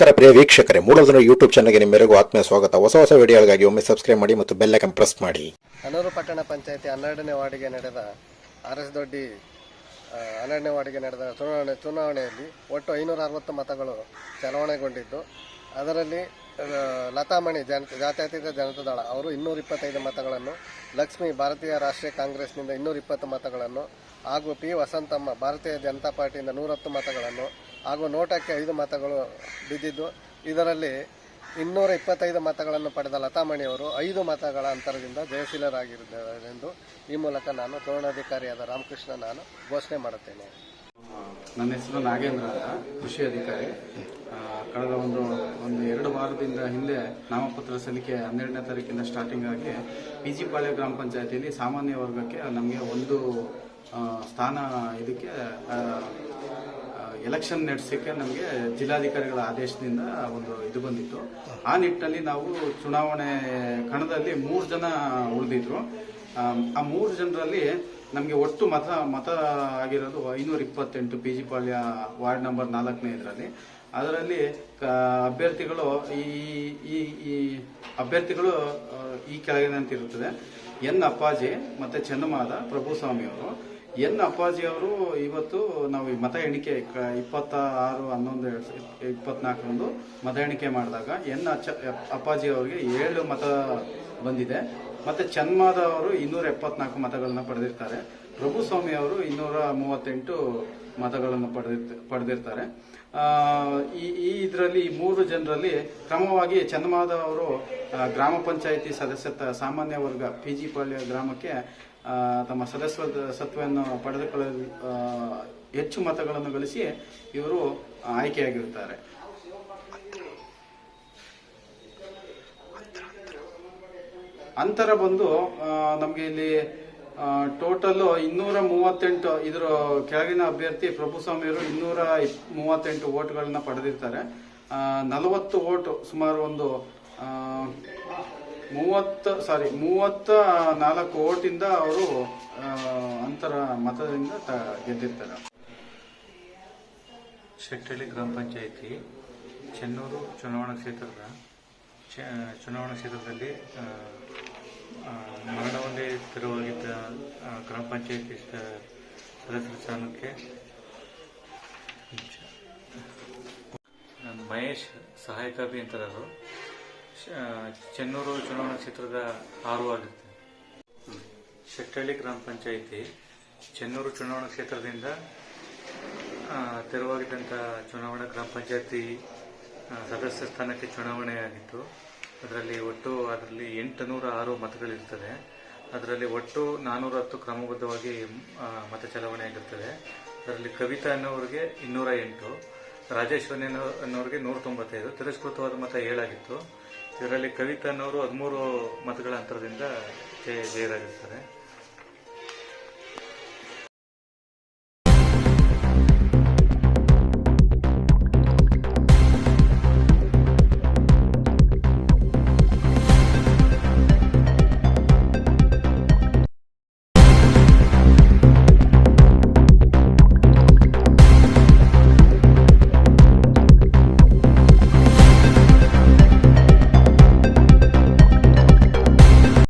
ನಮಸ್ಕಾರ ಪ್ರಿಯ ವೀಕ್ಷಕರೇ ಮೂಲಧನ ಯೂಟ್ಯೂಬ್ ಚಾನಲ್ಗೆ ನಿಮ್ಮೆಲ್ಲರಿಗೂ ಆತ್ಮೀಯ ಸ್ವಾಗತ. ಹೊಸ ಹೊಸ ವಿಡಿಯೋಗಳಿಗಾಗಿ ಒಮ್ಮೆ ಸಬ್ಸ್ಕ್ರೈಬ್ ಮಾಡಿ ಮತ್ತು ಬೆಲ್ ಐಕನ್ ಪ್ರೆಸ್ ಮಾಡಿ. ಹನೂರು ಪಟ್ಟಣ ಪಂಚಾಯತಿ ಹನ್ನೆರಡನೇ ವಾರ್ಡಿಗೆ ನಡೆದ ಆರ್ ಎಸ್ ದೊಡ್ಡಿ ಹನ್ನೆರಡನೇ ವಾರ್ಡಿಗೆ ನಡೆದ ಚುನಾವಣೆ ಚುನಾವಣೆಯಲ್ಲಿ ಒಟ್ಟು ಐನೂರ ಅರವತ್ತು ಮತಗಳು ಚಲಾವಣೆಗೊಂಡಿದ್ದು. ಅದರಲ್ಲಿ ಲತಾಮಣಿ ಜನ ಜಾತ್ಯತೀತ ಜನತಾದಳ ಅವರು ಇನ್ನೂರ ಇಪ್ಪತ್ತೈದು ಮತಗಳನ್ನು, ಲಕ್ಷ್ಮಿ ಭಾರತೀಯ ರಾಷ್ಟ್ರೀಯ ಕಾಂಗ್ರೆಸ್ನಿಂದ ಇನ್ನೂರ ಇಪ್ಪತ್ತು ಮತಗಳನ್ನು ಹಾಗೂ ಪಿ ವಸಂತಮ್ಮ ಭಾರತೀಯ ಜನತಾ ಪಾರ್ಟಿಯಿಂದ ನೂರತ್ತು ಮತಗಳನ್ನು ಹಾಗೂ ನೋಟಕ್ಕೆ ಐದು ಮತಗಳು ಬಿದ್ದಿದ್ದು, ಇದರಲ್ಲಿ ಇನ್ನೂರ ಇಪ್ಪತ್ತೈದು ಮತಗಳನ್ನು ಪಡೆದ ಲತಾಮಣಿಯವರು ಐದು ಮತಗಳ ಅಂತರದಿಂದ ಜಯಶೀಲರಾಗಿದ್ದಾರೆ ಈ ಮೂಲಕ ನಾನು ತೋರಣಾಧಿಕಾರಿಯಾದ ರಾಮಕೃಷ್ಣ ನಾನು ಘೋಷಣೆ ಮಾಡುತ್ತೇನೆ. ನನ್ನ ಹೆಸರು ನಾಗೇಂದ್ರ ಅಂತ, ಕೃಷಿ ಅಧಿಕಾರಿ. ಕಳೆದ ಒಂದು ಒಂದು ಎರಡು ವಾರದಿಂದ ಹಿಂದೆ ನಾಮಪತ್ರ ಸಲ್ಲಿಕೆ ಹನ್ನೆರಡನೇ ತಾರೀಕಿಂದ ಸ್ಟಾರ್ಟಿಂಗ್ ಆಗಿ ಪಿ ಜಿ ಪಾಳ್ಯ ಗ್ರಾಮ ಪಂಚಾಯತಿಯಲ್ಲಿ ಸಾಮಾನ್ಯ ವರ್ಗಕ್ಕೆ ನಮಗೆ ಒಂದು ಸ್ಥಾನ ಇದಕ್ಕೆ ಎಲೆಕ್ಷನ್ ನಡೆಸಕ್ಕೆ ನಮಗೆ ಜಿಲ್ಲಾಧಿಕಾರಿಗಳ ಆದೇಶದಿಂದ ಒಂದು ಇದು ಬಂದಿತ್ತು. ಆ ನಿಟ್ಟಿನಲ್ಲಿ ನಾವು ಚುನಾವಣೆ ಕಣದಲ್ಲಿ ಮೂರು ಜನ ಉಳಿದಿದ್ರು. ಆ ಮೂರು ಜನರಲ್ಲಿ ನಮಗೆ ಒಟ್ಟು ಮತ ಮತ ಆಗಿರೋದು ಐನೂರ ಇಪ್ಪತ್ತೆಂಟು, ಪಿ ಜಿ ಪಾಳ್ಯ ವಾರ್ಡ್ ನಂಬರ್ ನಾಲ್ಕನೇ ಇದರಲ್ಲಿ. ಅದರಲ್ಲಿ ಅಭ್ಯರ್ಥಿಗಳು ಈ ಈ ಅಭ್ಯರ್ಥಿಗಳು ಈ ಕೆಳಗಿನಂತಿರುತ್ತದೆ. ಎನ್ ಅಪ್ಪಾಜಿ ಮತ್ತೆ ಚನ್ನಮಾದ ಪ್ರಭುಸ್ವಾಮಿ ಅವರು ಎನ್ ಅಪ್ಪಾಜಿ ಅವರು ಇವತ್ತು ನಾವು ಮತ ಎಣಿಕೆ ಇಪ್ಪತ್ತ ಆರು ಹನ್ನೊಂದು ಇಪ್ಪತ್ನಾಲ್ಕರಂದು ಮತ ಎಣಿಕೆ ಮಾಡಿದಾಗ ಎನ್ ಅಚ್ಚ ಅಪ್ಪಾಜಿ ಅವರಿಗೆ ಏಳು ಮತ ಬಂದಿದೆ. ಮತ್ತೆ ಚನ್ಮಾದ ಅವರು ಇನ್ನೂರ ಎಪ್ಪತ್ನಾಲ್ಕು ಮತಗಳನ್ನ ಪಡೆದಿರ್ತಾರೆ. ಪ್ರಭುಸ್ವಾಮಿ ಅವರು ಇನ್ನೂರ ಮೂವತ್ತೆಂಟು ಮತಗಳನ್ನು ಪಡೆದಿರ್ತ, ಪಡೆದಿರ್ತಾರೆ. ಈ ಇದರಲ್ಲಿ, ಈ ಮೂರು ಜನರಲ್ಲಿ ಕ್ರಮವಾಗಿ ಚನ್ನಮಾದ ಅವರು ಗ್ರಾಮ ಪಂಚಾಯಿತಿ ಸದಸ್ಯತ್ವ ಸಾಮಾನ್ಯ ವರ್ಗ, ಪಿ ಜಿ ಪಾಳ್ಯ ಗ್ರಾಮಕ್ಕೆ ತಮ್ಮ ಸದಸ್ಯ ಸತ್ವವನ್ನು ಪಡೆದುಕೊಳ್ಳಲು ಹೆಚ್ಚು ಮತಗಳನ್ನು ಗಳಿಸಿ ಇವರು ಆಯ್ಕೆಯಾಗಿರುತ್ತಾರೆ. ಅಂತರ ಬಂದು ನಮಗೆ ಇಲ್ಲಿ ಟೋಟಲ್ ಇನ್ನೂರ ಮೂವತ್ತೆಂಟು ಇದರ ಕೆಳಗಿನ ಅಭ್ಯರ್ಥಿ ಪ್ರಭುಸ್ವಾಮಿಯವರು ಇನ್ನೂರ ಮೂವತ್ತೆಂಟು ಓಟ್ಗಳನ್ನ ಪಡೆದಿರ್ತಾರೆ. ನಲವತ್ತು ವೋಟ್ ಸುಮಾರು ಒಂದು ಮೂವತ್ತು ಸಾರಿ ಮೂವತ್ತ ನಾಲ್ಕು ಓಟಿಂದ ಅವರು ಅಂತರ ಮತದಿಂದ ತ- ಗೆದ್ದಿರ್ತಾರೆ. ಶೆಟ್ಟಳ್ಳಿ ಗ್ರಾಮ ಪಂಚಾಯಿತಿ ಚೆನ್ನೂರು ಚುನಾವಣಾ ಕ್ಷೇತ್ರದ ಚ- ಚುನಾವಣಾ ಕ್ಷೇತ್ರದಲ್ಲಿ ಮರಣವೊಂದೇ ತೆರವಾಗಿದ್ದ ಗ್ರಾಮ ಪಂಚಾಯಿತಿ ಸದಸ್ಯರ ಸ್ಥಾನಕ್ಕೆ ಮಹೇಶ್ ಸಹಾಯಕ ಅಭಿಯಂತರರು. ಚೆನ್ನೂರು ಚುನಾವಣಾ ಕ್ಷೇತ್ರದ ಆರು ಆಗಿರುತ್ತೆ ಶೆಟ್ಟಹಳ್ಳಿ ಗ್ರಾಮ ಪಂಚಾಯಿತಿ ಚೆನ್ನೂರು ಚುನಾವಣಾ ಕ್ಷೇತ್ರದಿಂದ ತೆರವಾಗಿದ್ದಂಥ ಚುನಾವಣಾ ಗ್ರಾಮ ಪಂಚಾಯಿತಿ ಸದಸ್ಯ ಸ್ಥಾನಕ್ಕೆ ಚುನಾವಣೆಯಾಗಿತ್ತು. ಅದರಲ್ಲಿ ಒಟ್ಟು ಅದರಲ್ಲಿ ಎಂಟುನೂರ ಆರು ಮತಗಳಿರ್ತದೆ ಅದರಲ್ಲಿ ಒಟ್ಟು ನಾನ್ನೂರ ಹತ್ತು ಕ್ರಮಬದ್ಧವಾಗಿ ಮತ ಚಲಾವಣೆ ಆಗಿರ್ತದೆ ಅದರಲ್ಲಿ ಕವಿತಾ ಅನ್ನೋರಿಗೆ ಇನ್ನೂರ ಎಂಟು, ರಾಜೇಶ್ವರಿ ಅನ್ನೋ, ಅನ್ನೋರಿಗೆ ನೂರ ತೊಂಬತ್ತೈದು, ತಿರಸ್ಕೃತವಾದ ಮತ ಏಳಾಗಿತ್ತು. ಇದರಲ್ಲಿ ಕವಿತಾ ಅನ್ನೋರು ಹದಿಮೂರು ಮತಗಳ ಅಂತರದಿಂದ ಜಯ ಜಯರಾಗಿರ್ತಾರೆ.